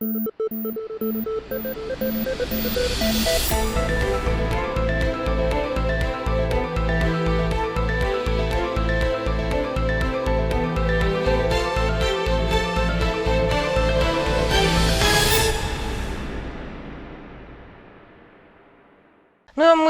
Thank you.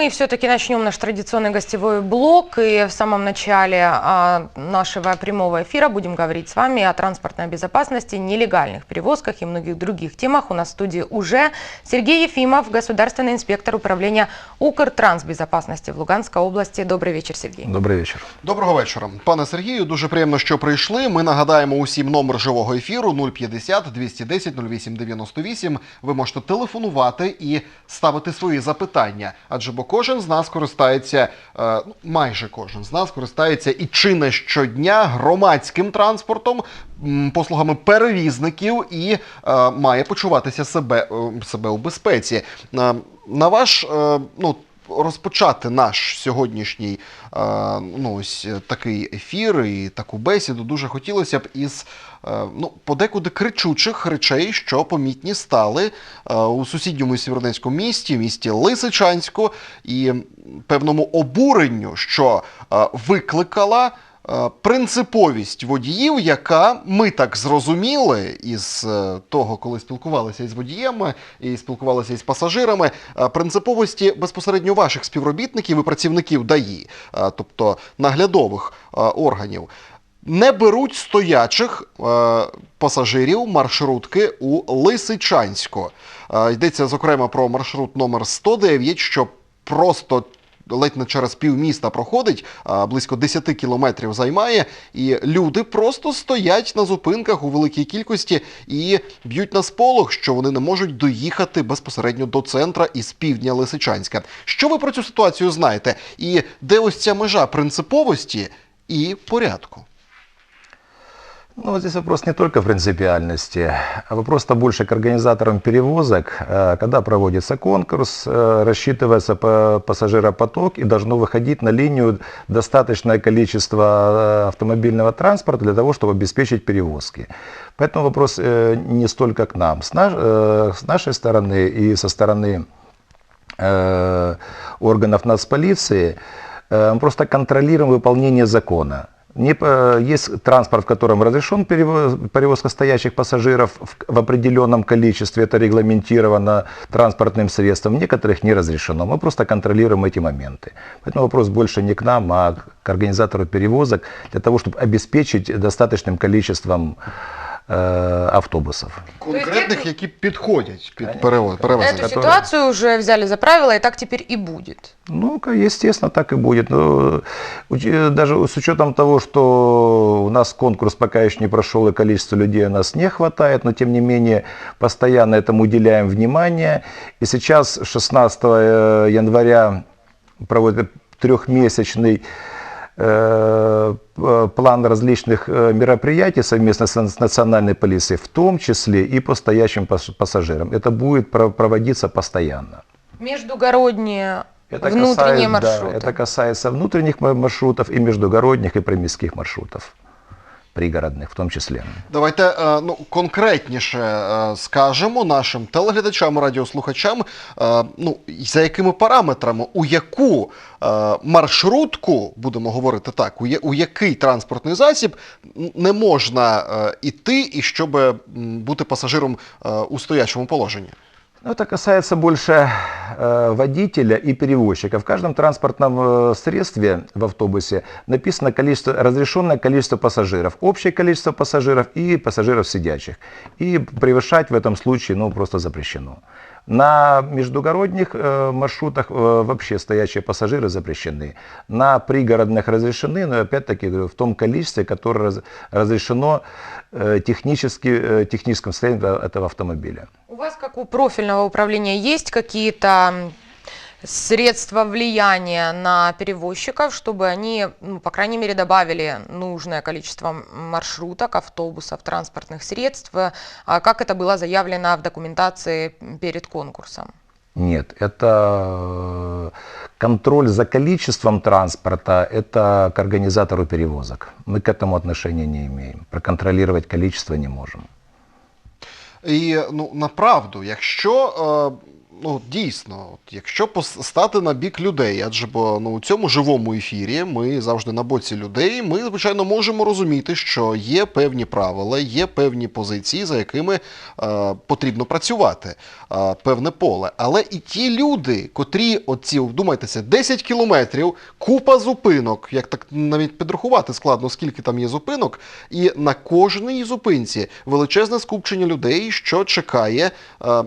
мы все-таки начнем наш традиционный гостевой блок. И в самом начале а, нашего прямого эфира будем говорить с вами о транспортной безопасности, нелегальных перевозках и многих других темах. У нас в студии уже Сергей Ефимов, государственный инспектор управления Укртрансбезопасности в Луганской области. Добрый вечер, Сергей. Добрий вечір. Доброго вечора, пане Сергію. Дуже приємно, що прийшли. Ми нагадаємо усім номер живого ефіру 050 210 08 98. Ви можете телефонувати і ставити свої запитання. Адже бо кожен з нас користається, е, ну, майже кожен з нас користається і чи не щодня громадським транспортом, послугами перевізників і е, має почуватися себе, е, себе у безпеці. На ваш ну, розпочати наш сьогоднішній е, ну, ось е, такий ефір і таку бесіду дуже хотілося б із е, ну, подекуди кричучих речей, що помітні стали у сусідньому сєвєродонецькому місті, місті Лисичанську, і певному обуренню, що викликала. Е, Принциповість водіїв, яка ми так зрозуміли із е, того, коли спілкувалися із водіями і спілкувалися із пасажирами, е, принциповості безпосередньо ваших співробітників і працівників ДАІ, тобто наглядових органів, не беруть стоячих пасажирів маршрутки у Лисичанську. Йдеться зокрема про маршрут номер 109, що просто ледь не через півміста проходить, близько 10 кілометрів займає, і люди просто стоять на зупинках у великій кількості і б'ють на сполох, що вони не можуть доїхати безпосередньо до центра із півдня Лисичанська. Що ви про цю ситуацію знаєте? І де ось ця межа принциповості і порядку? Ну, здесь вопрос не только принципиальности, а вопрос-то больше к организаторам перевозок. Э, Когда проводится конкурс, э, рассчитывается по- пассажиропоток и должно выходить на линию достаточное количество э, автомобильного транспорта для того, чтобы обеспечить перевозки. Поэтому вопрос не столько к нам. С, наш- с нашей стороны и со стороны органов нацполиции мы просто контролируем выполнение закона. Не, есть транспорт, в котором разрешен перево- перевозка стоящих пассажиров в, в определенном количестве, это регламентировано транспортным средством, в некоторых не разрешено. Мы просто контролируем эти моменты. Поэтому вопрос больше не к нам, а к организатору перевозок, для того, чтобы обеспечить достаточным количеством автобусов. Конкретних, які підходять під перевоз, перевезення. Эту ситуацию уже взяли за правило, и так теперь и будет. Ну, ка- естественно, так и будет. Но уч- даже с учетом того, что у нас конкурс пока еще не прошел и количество людей у нас не хватает, но тем не менее постоянно этому уделяем внимание. И сейчас 16 э, января проводят трехмесячный э, п- план различных э, мероприятий совместно с национальной полицией, в том числе и по стоящим пас- пассажирам. Это будет про- проводиться постоянно. Междугородние Это внутренние касается, маршруты. Да, это касается внутренних ма- маршрутов и междугородних и приморских маршрутов, пригородных в том числе. Давайте е, ну, конкретніше е, скажемо нашим телеглядачам, радіослухачам, е, ну, за якими параметрами, у яку маршрутку, будемо говорити так, у, який транспортний засіб не можна іти, і щоб бути пасажиром у стоячому положенні. Ну, это касается больше э, водителя и перевозчика. В каждом транспортном э, средстве в автобусе написано количество, разрешенное количество пассажиров, общее количество пассажиров и пассажиров сидячих. И превышать в этом случае ну, просто запрещено. На междугородних э, маршрутах э, вообще стоящие пассажиры запрещены. На пригородных разрешены, но опять-таки говорю, в том количестве, которое раз- разрешено э, технически, э, техническом состоянии этого- этого автомобиля. У вас, как у профильного управления, есть какие-то м, средства влияния на перевозчиков, чтобы они, ну, по крайней мере, добавили нужное количество маршруток, автобусов, транспортных средств, а как это было заявлено в документации перед конкурсом? Нет, это э, контроль за количеством транспорта, это к организатору перевозок. Мы к этому отношения не имеем. Проконтролировать количество не можем. І ну направду, якщо е, ну дійсно, от, якщо стати на бік людей, адже бо ну у цьому живому ефірі ми завжди на боці людей. Ми звичайно можемо розуміти, що є певні правила, є певні позиції, за якими е, потрібно працювати, е, певне поле. Але і ті люди, котрі оці, вдумайтеся, 10 кілометрів, купа зупинок, як так навіть підрахувати складно, скільки там є зупинок, і на кожній зупинці величезне скупчення людей, що чекає. Е,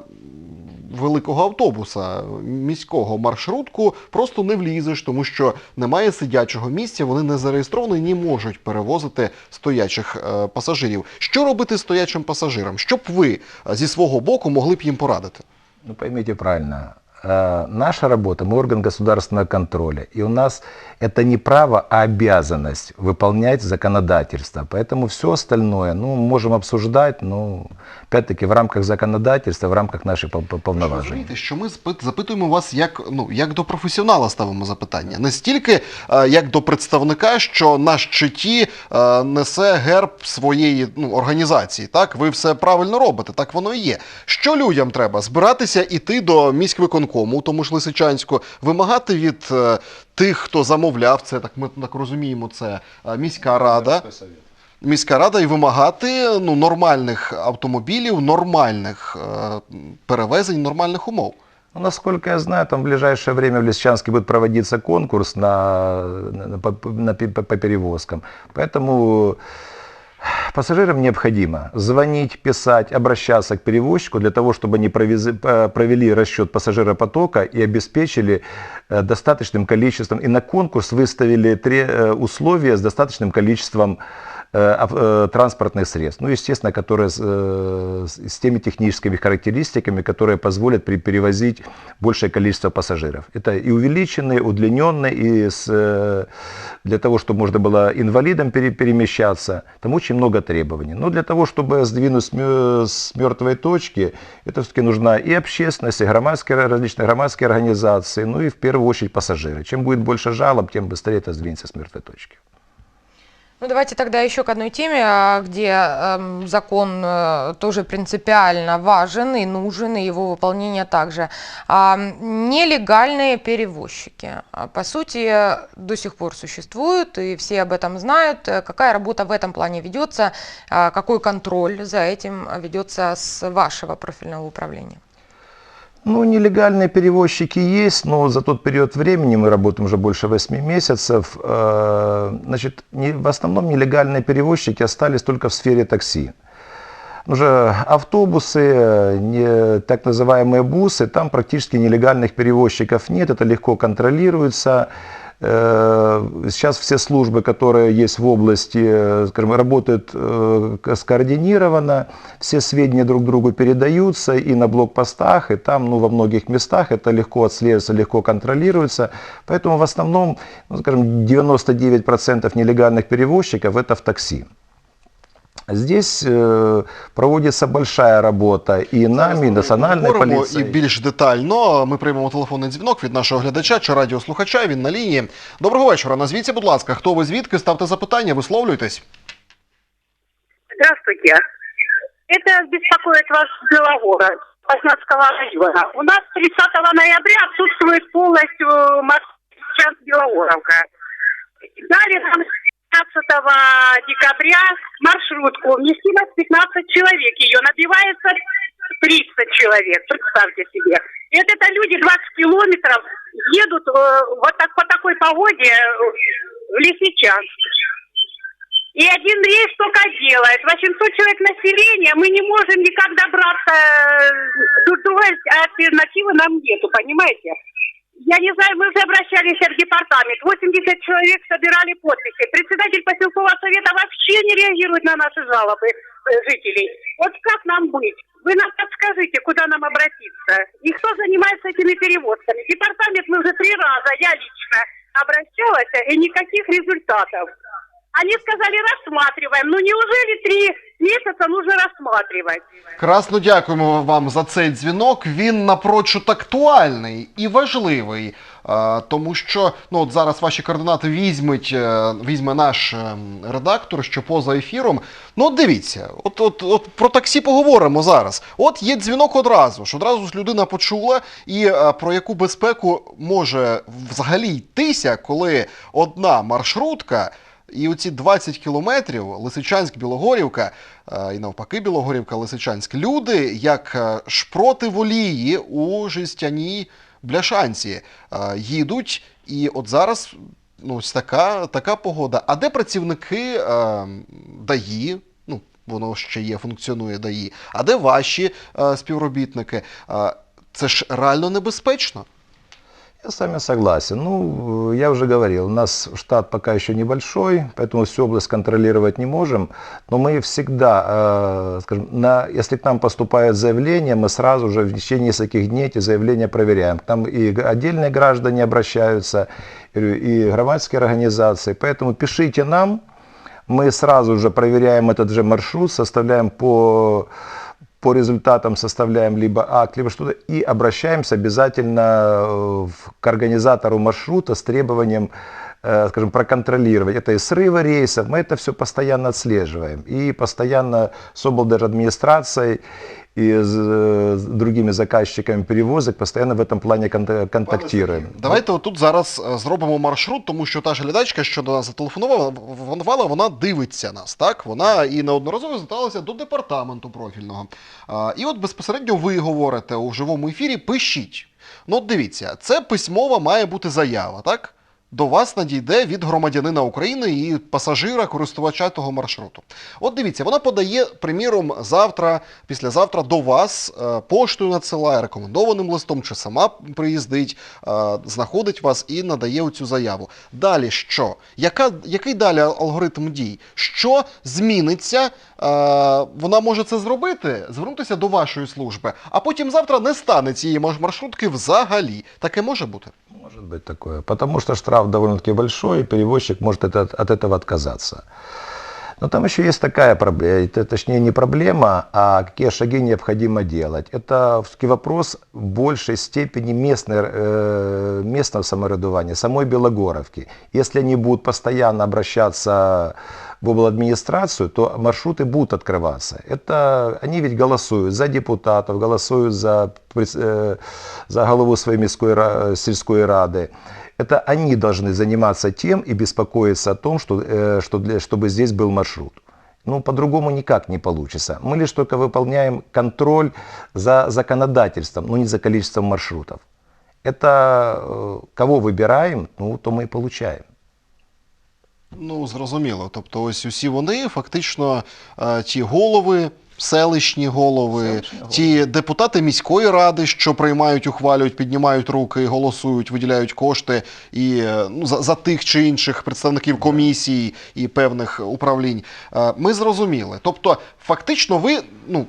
великого автобуса, міського маршрутку просто не влізеш, тому що немає сидячого місця, вони не зареєстровані, не можуть перевозити стоячих е, пасажирів. Що робити стоячим пасажирам? Що б ви е, зі свого боку могли б їм порадити? Ну, поймите правильно, наша работа, мы орган государственного контроля, и у нас это не право, а обязанность выполнять законодательство. Поэтому все остальное, ну, можем обсуждать, ну, опять-таки, в рамках законодательства, в рамках наших пол- пол- Ви полноважений. розумієте, що ми спит- запитуємо вас як, ну, як до професіонала ставимо запитання. Не стільки е, як до представника, що на щиті е, несе герб своєї ну, організації. Так, ви все правильно робите, так воно і є. Що людям треба? Збиратися іти до міськвиконкому, у тому ж Лисичанську, вимагати від е, тих, хто замовляв це, так ми так розуміємо, це е, міська рада. Міська рада і вимагати ну, нормальних автомобілів, нормальних е, перевезень, нормальних умов. Ну, насколько я знаю, там в ближайшее время в Лисичанске будет проводиться конкурс на, на- по, на пе- по перевозкам. Поэтому пассажирам необходимо звонить, писать, обращаться к перевозчику для того, чтобы они э, провели расчет пассажиропотока и обеспечили э, достаточным количеством, и на конкурс выставили три э, условия с достаточным количеством транспортных средств. Ну, естественно, которые с, э, с- с теми техническими характеристиками, которые позволят при- перевозить большее количество пассажиров. Это и увеличенные, удлиненные, и с, э, для того, чтобы можно было инвалидам пере- перемещаться. Там очень много требований. Но для того, чтобы сдвинуть с мертвой точки, это все-таки нужна и общественность, и громадские, различные громадские организации, ну и в первую очередь пассажиры. Чем будет больше жалоб, тем быстрее это сдвинется с мертвой точки. Ну, давайте тогда еще к одной теме, а, где эм, закон э, тоже принципиально важен и нужен, и его выполнение также. А, нелегальные перевозчики, а, по сути, до сих пор существуют, и все об этом знают. Э, Какая работа в этом плане ведется, а, какой контроль за этим ведется с вашего профильного управления? Ну, нелегальные перевозчики есть, но за тот период времени, мы работаем уже больше 8 месяцев, э, значит, в основном нелегальные перевозчики остались только в сфере такси. Уже автобусы, не, так называемые бусы, там практически нелегальных перевозчиков нет, это легко контролируется. Э, Сейчас все службы, которые есть в области, э, скажем, работают э, скоординированно, все сведения друг другу передаются и на блокпостах, и там, ну, во многих местах это легко отслеживается, легко контролируется. Поэтому в основном, ну, скажем, 99% нелегальных перевозчиков это в такси. Здесь э, проводится большая работа и нами, и национальной Говоримо і полицией. більш детально. Ми приймемо телефонний дзвінок від нашого глядача чи радіослухача. Він на лінії. Доброго вечора. Назвіться, будь ласка, хто ви звідки? Ставте запитання, висловлюйтесь. Здравствуйте. Это беспокоит вас Белогора, Познанского района. У нас 30 ноября отсутствует полностью маршрут Белогоровка. Дали нам 15 декабря маршрутку. Вместимость 15 человек. Ее набивается 30 человек, представьте себе. И вот это люди 20 километров едут э, вот так по такой погоде э, в Лисичанск. И один рейс только делает. 800 человек населения, мы не можем никак добраться. э, Другой альтернативы нам нету, понимаете? Я не знаю, мы уже обращались в департамент. 80 человек собирали подписи. Председатель поселкового совета вообще не реагирует на наши жалобы э, жителей. Вот как нам быть? Вы нам подскажите, куда нам обратиться? И кто занимается этими перевозками? Департамент мы уже три раза, я лично обращалась, и никаких результатов. Они сказали, рассматриваем. Ну неужели три месяца нужно рассматривать? Красно дякуємо вам за цей дзвінок. Він напрочуд актуальний і важливий. е, Тому що ну от зараз ваші координати візьметь, е, візьме наш е, редактор, що поза ефіром. Ну от дивіться, от, от, от про таксі поговоримо зараз. От є дзвінок одразу ж. Одразу ж людина почула, і про яку безпеку може взагалі йтися, коли одна маршрутка. І оці 20 кілометрів Лисичанськ-Білогорівка е, і навпаки Білогорівка-Лисичанськ. Люди як е, шпроти волії у жестяній бляшанці е, їдуть. І от зараз ну, ось така, така погода. А де працівники е, ДАІ? Ну, воно ще є, функціонує ДАІ. А де ваші е, співробітники? Е, це ж реально небезпечно. Я с вами согласен. Ну, я уже говорил, у нас штат пока еще небольшой, поэтому всю область контролировать не можем. Но мы всегда, э, скажем, на, если к нам поступает заявление, мы сразу же в течение нескольких дней эти заявления проверяем. К нам и отдельные граждане обращаются, и громадские организации. Поэтому пишите нам, мы сразу же проверяем этот же маршрут, составляем по по результатам составляем либо акт, либо что-то, и обращаемся обязательно э, к организатору маршрута с требованием, скажем, проконтролировать. Это и срывы рейсов, мы это все постоянно отслеживаем. И постоянно с облдержадминистрацией и с, э, с другими заказчиками перевозок постоянно в этом плане кон- контактируем. Давайте отут зараз е, зробимо маршрут, тому що та ж глядачка, що до нас зателефонувала, вона, вона дивиться нас, так? Вона і неодноразово зверталася до департаменту профільного. А, і от безпосередньо ви говорите у живому ефірі, пишіть. Ну, от дивіться, це письмова має бути заява, так? До вас надійде від громадянина України і пасажира, користувача того маршруту. От дивіться, вона подає, приміром, завтра, післязавтра до вас е, поштою надсилає рекомендованим листом, чи сама приїздить, е, знаходить вас і надає оцю заяву. Далі що? Яка, який далі алгоритм дій? Що зміниться? Е, вона може це зробити, звернутися до вашої служби, а потім завтра не стане цієї маш- маршрутки взагалі. Таке може бути? Может быть такое. Потому что штраф довольно-таки большой, и перевозчик может это- от этого отказаться. Но там еще есть такая проблема, точнее не проблема, а какие шаги необходимо делать. Это все-таки вопрос в большей степени местной, э, местного саморедования, самой Белогоровки. Если они будут постоянно обращаться в обладминистрацию, то маршруты будут открываться. Это они ведь голосуют за депутатов, голосуют за, э, за голову своей ра- сельской рады. Это они должны заниматься тем и беспокоиться о том, что, э, что для- чтобы здесь был маршрут. Ну, по-другому никак не получится. Мы лишь только выполняем контроль за законодательством, но не за количеством маршрутов. Это э, кого выбираем, ну, то мы и получаем. Ну, зрозуміло. Тобто, ось усі вони фактично е, ті голови. Селищні голови, Селищні голови. ті депутати міської ради, що приймають, ухвалюють, піднімають руки, голосують, виділяють кошти і е, ну, за, за тих чи інших представників комісій і певних управлінь. Е, Ми зрозуміли. Тобто, фактично, ви ну,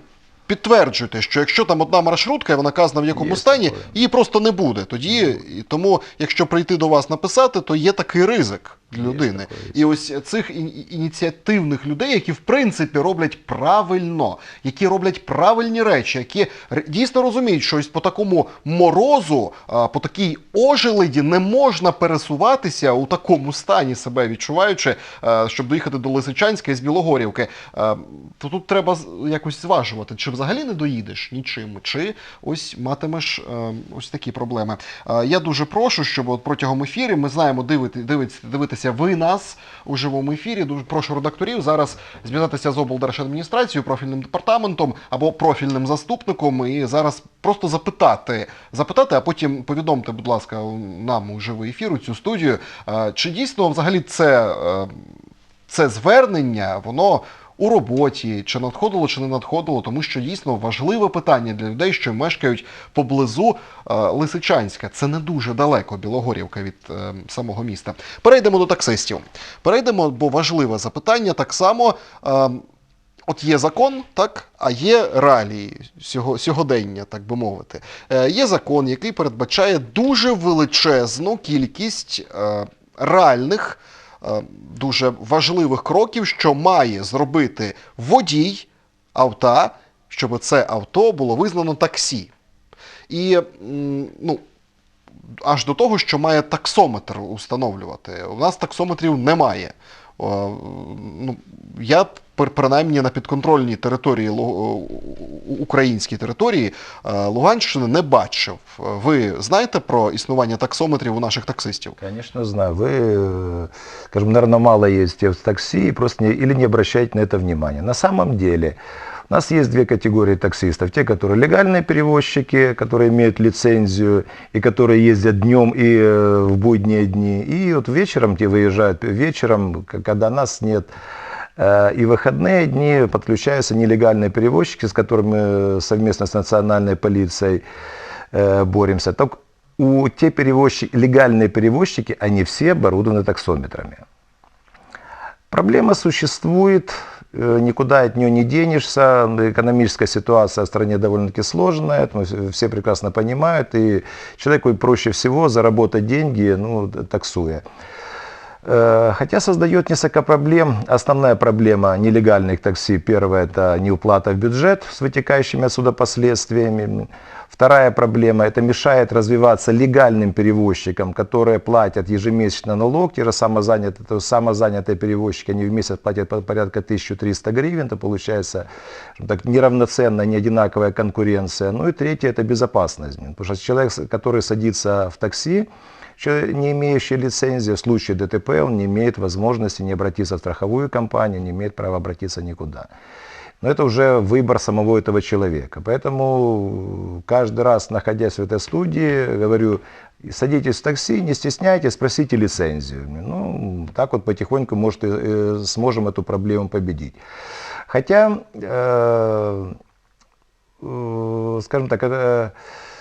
підтверджуєте, що якщо там одна маршрутка, вона казана в якому Є стані, таке. її просто не буде. Тоді тому, якщо прийти до вас написати, то є такий ризик людини. І ось цих ініціативних людей, які в принципі роблять правильно, які роблять правильні речі, які дійсно розуміють, що ось по такому морозу, по такій ожеледі не можна пересуватися у такому стані себе відчуваючи, щоб доїхати до Лисичанська із Білогорівки. То тут треба якось зважувати, чи взагалі не доїдеш нічим, чи ось матимеш е, ось такі проблеми. Е, Я дуже прошу, щоб от протягом ефіру ми знаємо дивити, дивитися, дивитися ви нас у живому ефірі. Дуже прошу редакторів зараз зв'язатися з облдержадміністрацією, профільним департаментом або профільним заступником і зараз просто запитати, запитати, а потім повідомте, будь ласка, нам у живий ефір, у цю студію, чи дійсно взагалі це. е, це звернення, воно у роботі, чи надходило, чи не надходило, тому що дійсно важливе питання для людей, що мешкають поблизу е, Лисичанська. Це не дуже далеко Білогорівка від е, самого міста. Перейдемо до таксистів. Перейдемо, бо важливе запитання так само. Е, От є закон, так, а є реалії сього, сьогодення, так би мовити. Е, є закон, який передбачає дуже величезну кількість е, реальних дуже важливих кроків, що має зробити водій авто, щоб це авто було визнано таксі. І ну, аж до того, що має таксометр установлювати. У нас таксометрів немає О, ну, я пр- принаймні на підконтрольній території Лу- у- українській території е, Луганщини не бачив. Ви знаєте про існування таксометрів у наших таксистів? Конечно, знаю. Вы, э, скажем, наверное, мало ездите в такси и просто не, или не обращаете на это внимания. На самом деле, у нас есть две категории таксистов. Те, которые легальные перевозчики, которые имеют лицензию и которые ездят днем и э, в будние дни. И вот вечером те выезжают, вечером, когда нас нет. Э, И в выходные дни подключаются нелегальные перевозчики, с которыми э, совместно с национальной полицией боремся. Так у те перевозчики, легальные перевозчики, они все оборудованы таксометрами. Проблема существует, никуда от нее не денешься. Экономическая ситуация в стране довольно-таки сложная, это мы все прекрасно понимают. И человеку проще всего заработать деньги, ну, т- таксуя. Э, Хотя создает несколько проблем. Основная проблема нелегальных такси, первая, это неуплата в бюджет с вытекающими отсюда последствиями. Вторая проблема, это мешает развиваться легальным перевозчикам, которые платят ежемесячно налог. Те же самозанятые, то самозанятые перевозчики, они в месяц платят по- порядка 1300 гривен, это получается так, неравноценная, не одинаковая конкуренция. Ну и третье, это безопасность. Потому что человек, который садится в такси, Человек, не имеющий лицензии, в случае ДТП, он не имеет возможности не обратиться в страховую компанию, не имеет права обратиться никуда. Но это уже выбор самого этого человека. Поэтому каждый раз, находясь в этой студии, говорю, садитесь в такси, не стесняйтесь, спросите лицензию. Ну, так вот потихоньку, может, и, э, сможем эту проблему победить. Хотя, э, э, скажем так, это, с-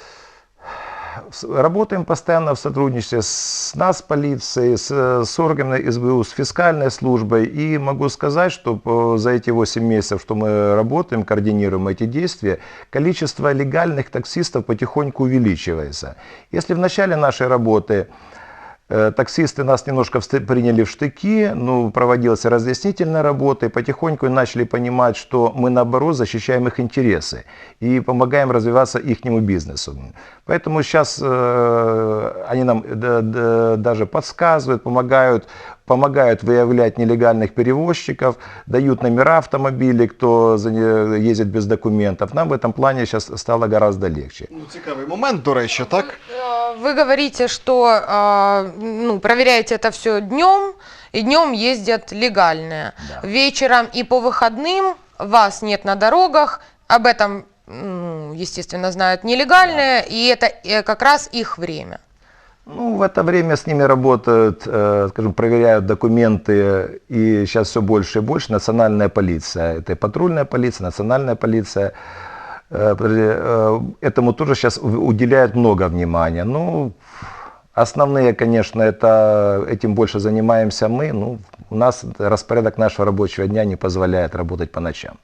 Работаем постоянно в сотрудничестве с нас, полицией, с, с органами СБУ, с фискальной службой. И могу сказать, что за эти 8 месяцев, что мы работаем, координируем эти действия, количество легальных таксистов потихоньку увеличивается. Если в начале нашей работы Таксисты нас немножко приняли в штыки, ну, проводилась разъяснительная работа, и потихоньку начали понимать, что мы, наоборот, защищаем их интересы и помогаем развиваться их бизнесу. Поэтому сейчас э, они нам да- даже подсказывают, помогают, помогают выявлять нелегальных перевозчиков, дают номера автомобилей, кто ездит без документов. Нам в этом плане сейчас стало гораздо легче. Ну, цікавий момент, до речі, так? Вы говорите, что э, ну, проверяете это все днем, и днем ездят легальные. Да. Вечером и по выходным вас нет на дорогах. Об этом, естественно, знают нелегальные, и это э, как раз их время. Ну, в это время с ними работают, э, скажем, проверяют документы, и сейчас все больше и больше национальная полиция. Это и патрульная полиция, национальная полиция. Э, э, Этому тоже сейчас уделяют много внимания. Ну, основные, конечно, это этим больше занимаемся мы. Ну, у нас распорядок нашего рабочего дня не позволяет работать по ночам.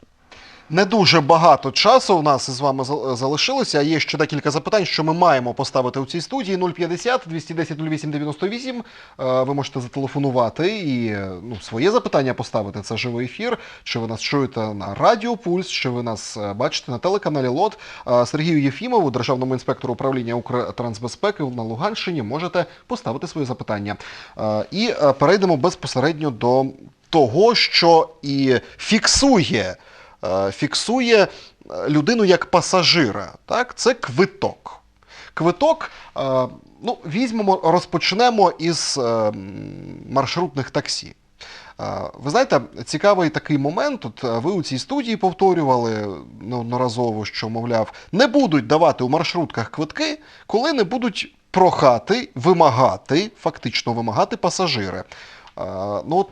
Не дуже багато часу у нас із вами зал- залишилося. Є ще декілька запитань, що ми маємо поставити у цій студії. 050 210 08 98. Е, Ви можете зателефонувати і ну, своє запитання поставити. Це живий ефір. Чи ви нас чуєте на Радіо Пульс, чи ви нас е, бачите на телеканалі ЛОТ. Е, Сергію Єфімову, державному інспектору управління Укртрансбезпеки на Луганщині, можете поставити свої запитання. Е, І перейдемо безпосередньо до того, що і фіксує фіксує е, людину як пасажира. Так? Це квиток. Квиток, е, ну, візьмемо, розпочнемо із е, маршрутних таксі. Е, Ви знаєте, цікавий такий момент. От е, ви у цій студії повторювали неодноразово, що, мовляв, не будуть давати у маршрутках квитки, коли не будуть прохати, вимагати, фактично вимагати пасажири. Е, Ну, от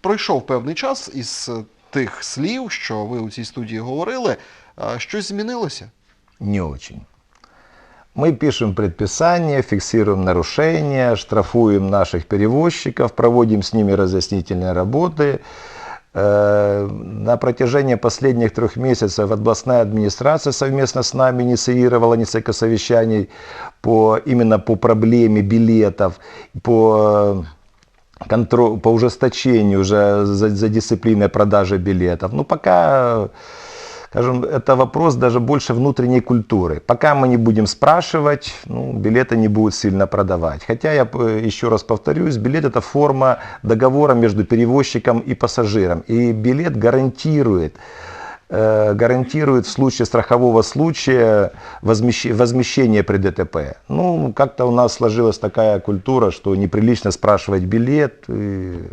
пройшов певний час із е, тих слів, що ви у цій студії говорили, е, щось змінилося. Не очень. Мы пишем предписания, фиксируем нарушения, штрафуем наших перевозчиков, проводим с ними разъяснительные работы. Э, На протяжении последних трех месяцев областная администрация совместно с нами инициировала несколько совещаний по, именно по проблеме билетов, по контроль, по ужесточению уже за, за дисциплиной продажи билетов. Ну, пока, скажем, это вопрос даже больше внутренней культуры. Пока мы не будем спрашивать, ну, билеты не будут сильно продавать. Хотя, я еще раз повторюсь, билет это форма договора между перевозчиком и пассажиром. И билет гарантирует гарантирует в случае страхового случая возмещ- возмещение при ДТП. Ну, как-то у нас сложилась такая культура, что неприлично спрашивать билет. И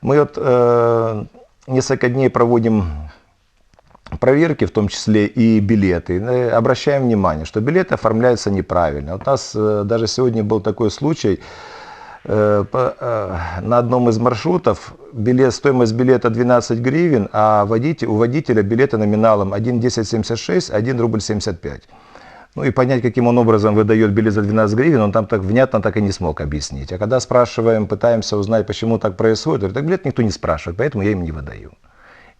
Мы вот э, несколько дней проводим проверки, в том числе и билеты. Э, Обращаем внимание, что билеты оформляются неправильно. Вот у нас э, даже сегодня был такой случай, Э, э, на одном из маршрутов билет, стоимость билета 12 гривен, а водитель, у водителя билеты номиналом 1,1076, 1 рубль 75. Ну и понять, каким он образом выдает билет за 12 гривен, он там так внятно так и не смог объяснить. А когда спрашиваем, пытаемся узнать, почему так происходит, говорит, так билет никто не спрашивает, поэтому я им не выдаю.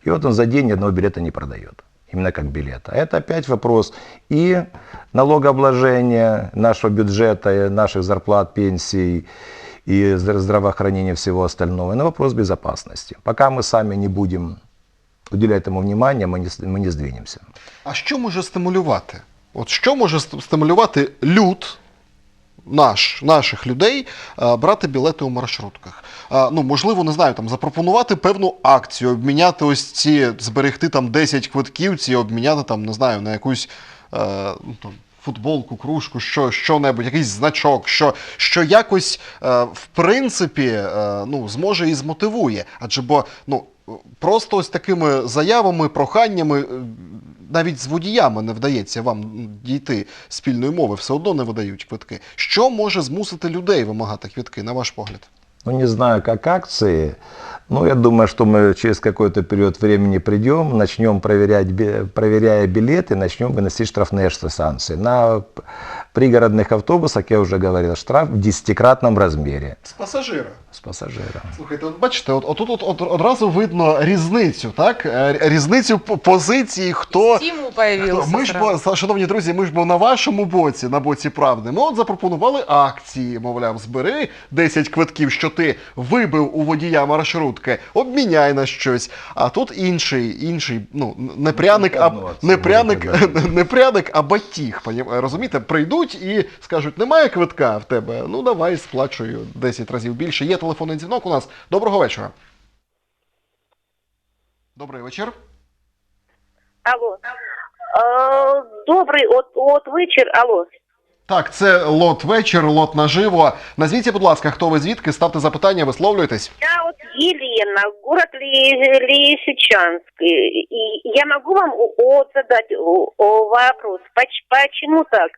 И вот он за день одного билета не продает. Именно как билета. А это опять вопрос и налогообложения нашего бюджета, наших зарплат, пенсий, и здра- здравоохранения всего остального, и на вопрос безопасности. Пока мы сами не будем уделять этому внимания, мы не, с- мы не сдвинемся. А що може стимулювати? От що може ст- стимулювати люд, наш, наших людей, е, брати білети у маршрутках? Е, Ну, можливо, не знаю, там запропонувати певну акцію, обміняти ось ці, зберегти там 10 квитків, ці обміняти там, не знаю, на якусь е, ну, там, футболку, кружку, що, що-небудь, якийсь значок, що, що якось, е, в принципі, е, ну, зможе і змотивує. Адже бо, ну, просто ось такими заявами, проханнями, е, навіть з водіями не вдається вам дійти спільної мови, все одно не видають квитки. Що може змусити людей вимагати квитки, на ваш погляд? Ну, не знаю, как акции, но я думаю, что мы через какой-то период времени придем, начнем проверять, проверяя билеты, начнем выносить штрафные санкции. На пригородных автобусах, я уже говорил, штраф в десятикратном размере З пасажира. С пассажира. Слухайте, от бачите, от, отут от, от, одразу видно різницю, так? Е, Різницю позиції, хто. Стимул появился. Ми ж бо, шановні друзі, ми ж бо на вашому боці, на боці правди. Ми от запропонували акції, мовляв, збери 10 квитків, що ти вибив у водія маршрутки, обміняй на щось. А тут інший, інший, ну, не пряник, а не пряник, не пряник, а батіг. Розумієте, прийдуть і скажуть, немає квитка в тебе. Ну давай сплачую 10 разів більше. Є телефонний дзвінок у нас. Доброго вечора. Добрий вечір. Алло. Э, Добрый от, от вечер. Алло. Так, це лот вечір, лот наживо. Назвіться, будь ласка, хто ви звідки, ставте запитання, висловлюйтесь. Я вот Елена, город Ли- Лисичанск. И я могу вам о- задать вопрос, Поч- почему так?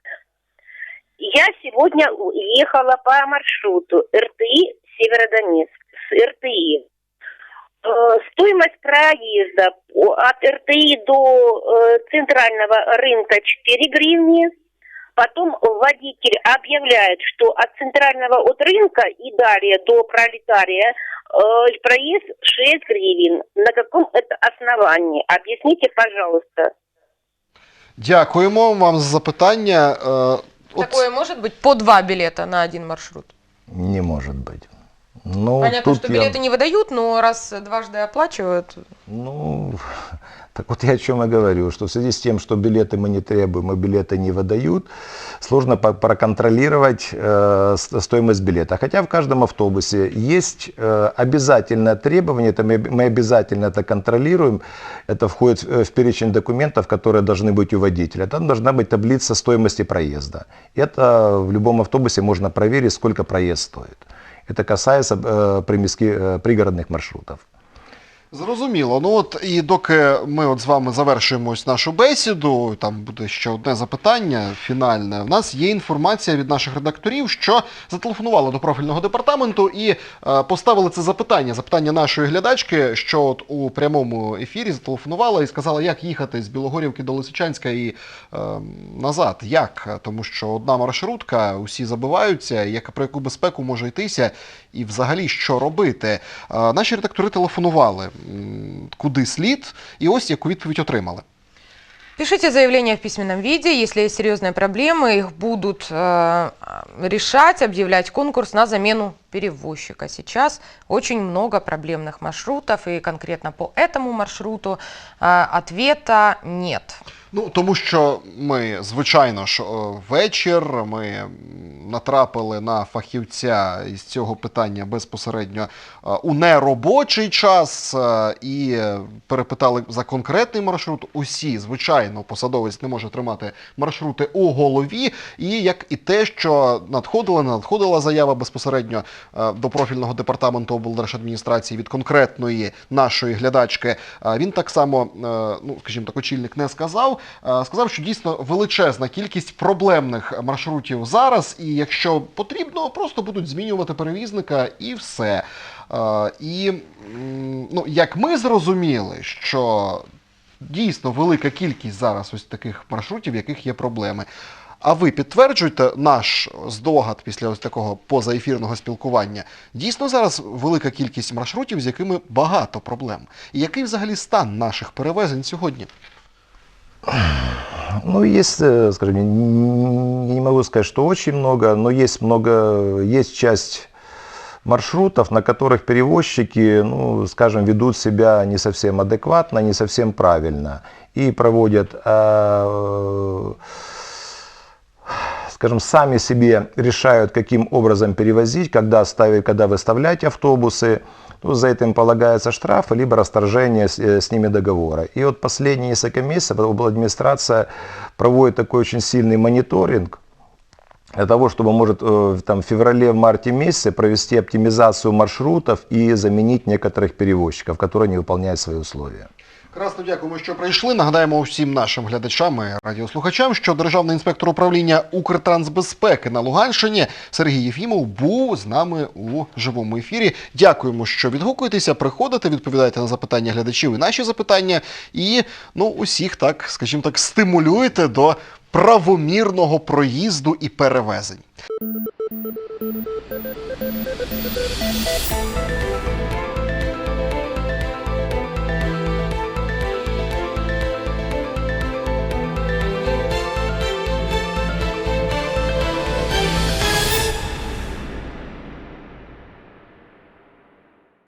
Я сегодня ехала по маршруту РТИ Северодонецк с РТИ. Э, Стоимость проезда от РТИ до э, центрального рынка 4 гривны. Потом водитель объявляет, что от центрального от рынка и далее до пролетария э, проезд 6 гривен. На каком это основании? Объясните, пожалуйста. Дякуємо вам за запитання. Такое может быть по два билета на один маршрут. Не может быть. Ну, Понятно, тут что я- билеты не выдают, но раз дважды оплачивают, Ну, так вот я о чем и говорю, что в связи с тем, что билеты мы не требуем, и билеты не выдают, сложно проконтролировать э, стоимость билета. Хотя в каждом автобусе есть э, обязательное требование, это мы, мы обязательно это контролируем, это входит э, в перечень документов, которые должны быть у водителя. Там должна быть таблица стоимости проезда. Это в любом автобусе можно проверить, сколько проезд стоит. Это касается э, примески- э, пригородных маршрутов. Зрозуміло. Ну от і доки ми от з вами завершуємо ось нашу бесіду, там буде ще одне запитання фінальне. В нас є інформація від наших редакторів, що зателефонували до профільного департаменту і е, поставили це запитання. Запитання нашої глядачки, що от у прямому ефірі зателефонувала і сказала, як їхати з Білогорівки до Лисичанська і е, назад. Як? Тому що одна маршрутка, усі забиваються, як про яку безпеку може йтися, і взагалі що робити. Е, Наші редактори телефонували, м, куди слід, і ось яку відповідь отримали. Пишите заявления в письменном виде. Если есть серьезные проблемы, их будут э, решать, объявлять конкурс на замену перевозчика. Сейчас очень много проблемных маршрутов, и конкретно по этому маршруту а, ответа нет. Ну, тому що ми, звичайно ж, вечір ми натрапили на фахівця із цього питання безпосередньо е, у неробочий час е, і перепитали за конкретний маршрут. Усі, звичайно, посадовець не може тримати маршрути у голові. І як і те, що надходила, не надходила заява безпосередньо е, до профільного департаменту облдержадміністрації від конкретної нашої глядачки. Він так само, ну скажімо так, очільник не сказав. Е, Сказав, що дійсно величезна кількість проблемних маршрутів зараз, і якщо потрібно, просто будуть змінювати перевізника і все. Е, І ну, як ми зрозуміли, що дійсно велика кількість зараз ось таких маршрутів, в яких є проблеми. А ви підтверджуєте наш здогад після ось такого позаефірного спілкування? Дійсно зараз велика кількість маршрутів, з якими багато проблем. І який взагалі стан наших перевезень сьогодні? Ну, есть, э, скажем, н- не могу сказать, что очень много, но есть много, есть часть маршрутов, на которых перевозчики, ну, скажем, ведут себя не совсем адекватно, не совсем правильно и проводят, э, скажем, сами себе решают, каким образом перевозить, когда ставить, когда выставлять автобусы. Ну, за это им полагается штраф, либо расторжение с, э, с ними договора. И вот последние несколько месяцев администрация проводит такой очень сильный мониторинг для того, чтобы, может, э, там, в феврале-марте месяце провести оптимизацию маршрутов и заменить некоторых перевозчиков, которые не выполняют свои условия. Красно дякуємо, що прийшли. Нагадаємо всім нашим глядачам і радіослухачам, що державний інспектор управління Укртрансбезпеки на Луганщині Сергій Єфімов був з нами у живому ефірі. Дякуємо, що відгукуєтеся, приходите, відповідаєте на запитання глядачів і наші запитання. І ну усіх так, скажімо так, стимулюєте до правомірного проїзду і перевезень.